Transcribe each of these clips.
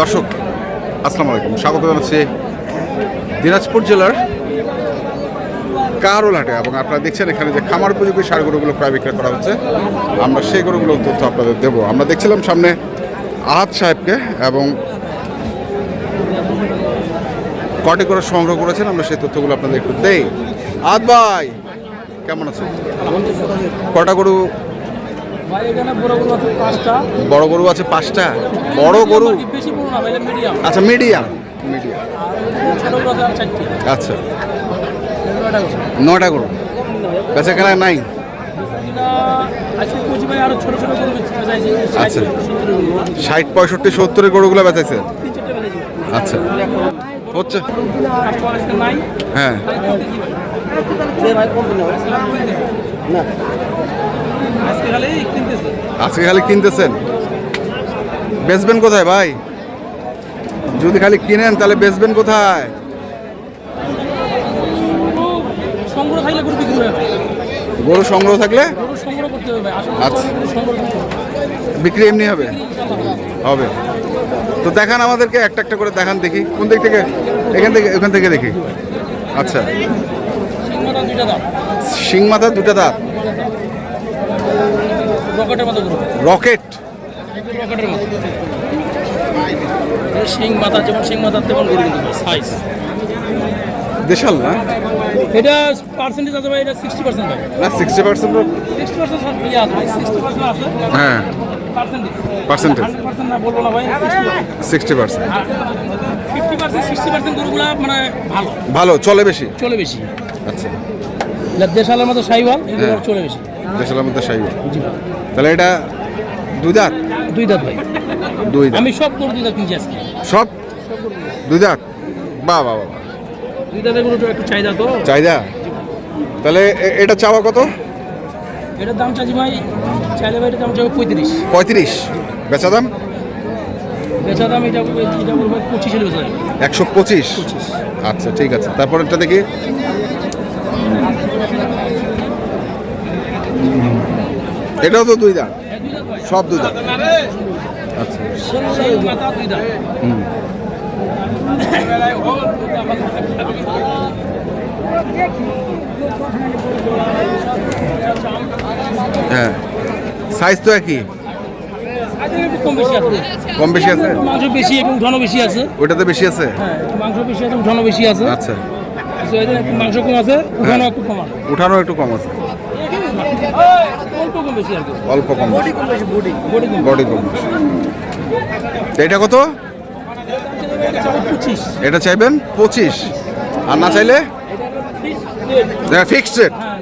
দর্শক আসসালামু আলাইকুম। স্বাগত জানাচ্ছি দিনাজপুর জেলার কারোলহাটে এবং আপনারা দেখছেন এখানে যে খামার উপযোগী সার গরুগুলো প্রায় বিক্রয় করা হচ্ছে আমরা সেই গরুগুলোর তথ্য আপনাদের দেবো। আমরা দেখছিলাম সামনে আহাত সাহেবকে এবং কটি করে সংগ্রহ করেছেন আমরা সেই তথ্যগুলো আপনাদের একটু দেই। আদ ভাই কেমন আছেন? কটা গরু ভাই এখানে বড় গরু আছে পাঁচটা। বড় গরু আছে পাঁচটা? বড় গরু? বেশি বড় না ভাই মিডিয়াম আচ্ছা মিডিয়াম মিডিয়াম ছোট গরু আছে চারটি। আচ্ছা। নয়টা গরু। নটা গরু? বেচা কেনা নাই আচ্ছা। ষাট পঁয়ষট্টি সত্তরের গরুগুলো বেচাইছে? আচ্ছা। হচ্ছে? হ্যাঁ। না। আজকে খালি কিনতেছেন? বেচবেন কোথায় ভাই? যদি খালি কিনেন তাহলে বেচবেন কোথায়? গরু সংগ্রহ থাকলে? আচ্ছা। বিক্রি এমনি হবে? হবে। তো দেখান আমাদেরকে একটা একটা করে দেখান দেখি। কোন দিক থেকে? এখান থেকে ওখান থেকে দেখি। আচ্ছা। শিং মাথা দুটা দাঁত। রকেটের মতো গরু রকেট? রকেটের মতো। শিং মাথা যেমন শিং মাথার তেমন গরু কিন্তু সাইজ দেশাল না? এটা পার্সেন্টেজ আছে ভাই এটা সিক্সটি পার্সেন্ট ভাই। না সিক্সটি পার্সেন্ট সিক্সটি পার্সেন্ট ইয়ে আছে ভাই সিক্সটি পার্সেন্ট আছে। হ্যাঁ। পার্সেন্টেজ পার্সেন্টেজ পার্সেন্ট না বলব না ভাই sixty percent fifty percent sixty percent গরুগুলো মানে ভালো। ভালো চলে বেশি? চলে বেশি। আচ্ছা। দেশালের মতো সাইওয়াল এগুলো হ্যাঁ। চলে বেশি। দেশালের মধ্যে সাইব জি। তাহলে এটা দুই দাঁত? দুই দাঁত ভাই। দুই দাঁত। আমি সব গরু দুই দাঁত কিনছি আজকে। সব? দুই দাঁত? বাহ বাহ বাহ দুই দাঁতের গরু একটু চাহিদা তো। চাহিদা? তাহলে এটা চাওয়া কত? এটার দাম চাইছি ভাই চাইলে ভাই দাম চাইবে পঁয়ত্রিশ। পঁয়ত্রিশ। বেচা দাম? বেচা দাম এটা এটা বলব পঁচিশ বেচা একশো পঁচিশ। আচ্ছা ঠিক আছে। তারপর একটা দেখি। এটাও তো দুই দাঁত। হ্যাঁ। সব দুই দাঁত। আচ্ছা হুম হ্যাঁ। সাইজ তো একই। কম বেশি আছে? কম বেশি আছে মাংস বেশি এবং ঘন বেশি আছে। ওইটাতে বেশি আছে? হ্যাঁ মাংস বেশি আছে ঘন বেশি আছে। আচ্ছা। মাংস কম আছে ঘন হ্যাঁ। একটু কম আছে। উঠানো একটু কম আছে। অল্প কম বেশি আর কি? অল্প কম বডি কম বেশি বডি বডি কম বেশি। এটা কত? এটা চাইবেন? পঁচিশ। আর না চাইলে? ফিক্সড রেট হ্যাঁ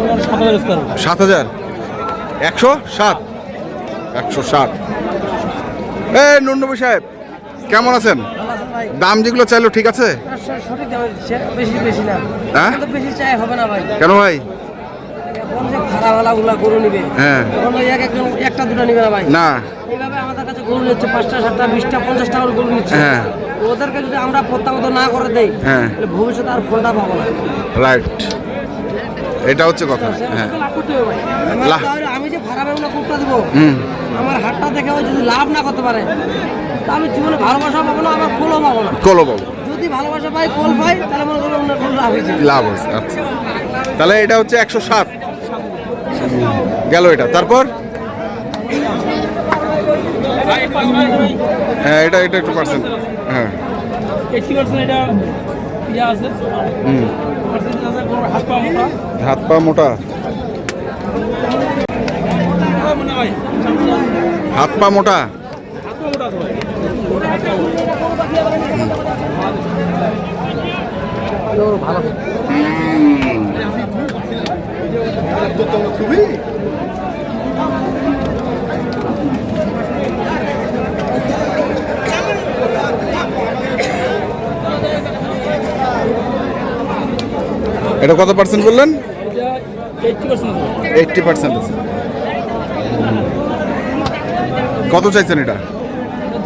এমন সাত হাজার সাত একশো সাত একশো ষাট। এ নুন্নবী সাহেব কেমন আছেন? দাম যেগুলো চাইলো ঠিক আছে? হ্যাঁ? কেন ভাই? হ্যাঁ। একটা দুটো নিবে না ভাই? না। এইভাবে আমাদের কাছে গরু নিচ্ছে পাঁচটা সাতটা বিশটা পঞ্চাশটা করে গরু নিচ্ছে। হ্যাঁ। ওদেরকে যদি আমরা প্রত্যাগত না করে দেই হ্যাঁ। ভবিষ্যতে আর ফোনটা পাবো না। রাইট এটা হচ্ছে কথা। হ্যাঁ। আমার লাভ। তাহলে আমি যে ভাড়া বেগুনা কুপটা দেবো আমার হাটটা দেখে যদি লাভ না করতে পারে আমি জীবনে ভালোবাসা পাবো না আমার কোলও পাবো না। কলো বাবু যদি ভালোবাসা পাই কোল পাই তাহলে মনে করব লাভ হয়েছে। লাভ হয়েছে আচ্ছা। তাহলে এটা হচ্ছে একশো সাত। গেল এটা। তারপর? হ্যাঁ এটা এটা একটু পার্সেন্ট হ্যাঁ। হাত পা মোটা। হাত পা মোটা। মনে ভাই এটা কত পার্সেন্ট বললেন? Eighty percent. আছে। কত চাইছেন এটা?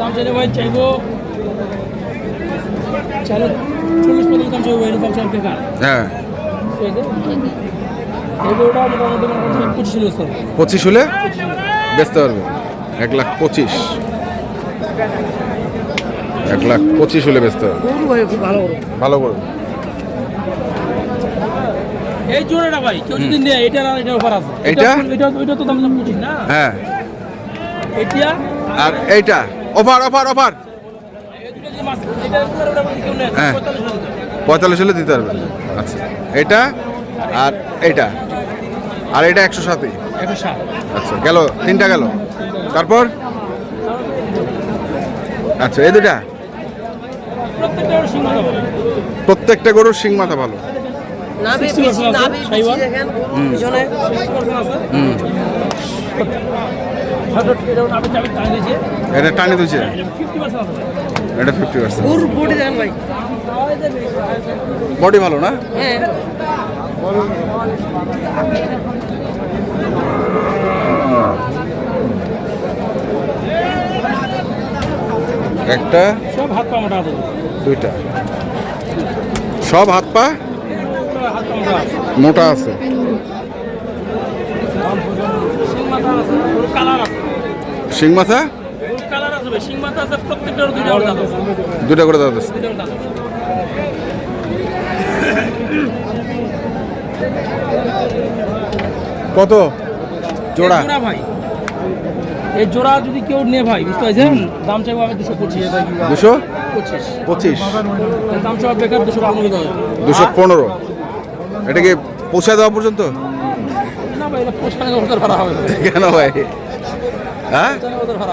দাম চাইলে ভাই চাইব। চাইলে চল্লিশ দাম চাইব হ্যাঁ। পঁচিশ হলে বেচতে পারবে। এক লাখ পঁচিশ। এক লাখ পঁচিশ হলে বেচতে হবে ভালো গরু। ভালো করে এই জোড়াটা ভাই কেউ যদি নেয় এটা আর এটা অফার আছে। এইটা? এটা এটা তো দাম দাম বুঝিস না? হ্যাঁ। এটা আর এইটা? Offer offer offer. এটা হ্যাঁ। 45 টাকা দিতে হবে। পঁয়তাল্লিশ হলে দিতে পারবেন আচ্ছা। এটা আর এইটা? আর এটা একশো সাতই? আচ্ছা গেল তিনটা গেল। তারপর? আচ্ছা এই দুটা প্রত্যেকটা গরুর শিং মাথা ভালো। নাভি 60% বেশি আছে, নাভি বেশি সাইওয়াল। গরুর পিছনে। আছে। এটা চাবি দিয়েছে। এটা ফিফটি পার্সেন্ট বডি ভালো না? হ্যাঁ। একটা সব হাত পা মোটা আছে। দুইটা। সব হাত পা মোটা আছে। মোটা সিং মাথা? আছে ওর কালার আছে শিং মাথা ওর কালার আছে ভাই সিং মাথা আছে। প্রত্যেকটার দুইটা করে দাঁত আছে। কত? জোড়া। ভাই। এই জোড়া যদি কেউ নেয় ভাই বুঝতে পারছেন? দাম চাইব আমি দুশো পঁচিশ। দুশো? পঁচিশ। পঁচিশ। দাম চাইব বেকার দুশো পনেরো দুশো পনেরো। এটা কি পৌঁছে দেওয়া পর্যন্ত? না না। কেন ভাই? হ্যাঁ?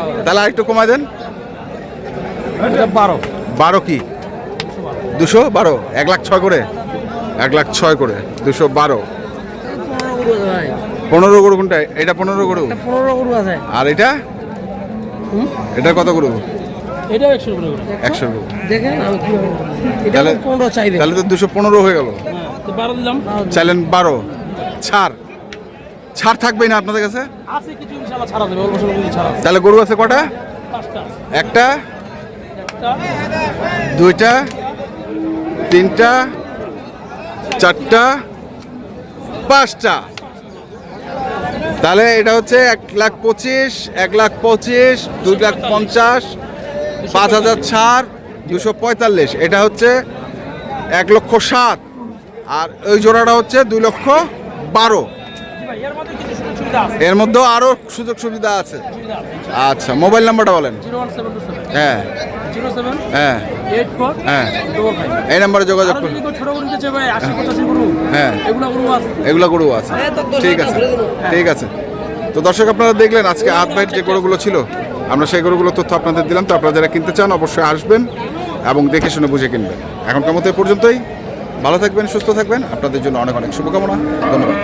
না। তাহলে আরেকটু কমাই দেন। বারো। বারো কি? দুশো বারো এক লাখ ছয় করে। এক লাখ ছয় করে দুশো বারো। পনেরো গরু কোনটা? এটা পনেরো গরু? পনেরো গরু আছে। আর এটা? এটা কত গরু? এটাও একশো গরু। দেখেন তাহলে- পনেরো চাইবে তাহলে তো দুশো পনেরো হয়ে গেল। হ্যাঁ বারো দিলাম। চাইলেন বারো। ছাড়। ছাড় থাকবেই না আপনাদের কাছে? তাহলে গরু আছে কটা? একটা দুইটা তিনটা চারটা পাঁচটা। তাহলে এটা হচ্ছে এক লাখ পঁচিশ এক লাখ পঁচিশ দুই লাখ পঞ্চাশ পাঁচ হাজার ছাড় দুশো পঁয়তাল্লিশ। এটা হচ্ছে এক লক্ষ সাত। আর ওই জোড়াটা হচ্ছে দুই লক্ষ বারো। এর মধ্যেও আরও সুযোগ সুবিধা আছে। আচ্ছা মোবাইল নাম্বারটা বলেন। হ্যাঁ। হ্যাঁ। হ্যাঁ। এই নাম্বারে যোগাযোগ করুন। হ্যাঁ। এগুলো গরু আছে। এগুলো গরু আছে। হ্যাঁ, তো ঠিক আছে। ঠিক আছে। তো দর্শক আপনারা দেখলেন আজকে হাত ভাইয়ের যে গরুগুলো ছিল আমরা সেই গরুগুলোর তথ্য আপনাদের দিলাম। তো আপনারা যারা কিনতে চান অবশ্যই আসবেন এবং দেখে শুনে বুঝে কিনবেন। এখনকার মতো এ পর্যন্তই। ভালো থাকবেন সুস্থ থাকবেন। আপনাদের জন্য অনেক অনেক শুভকামনা। ধন্যবাদ।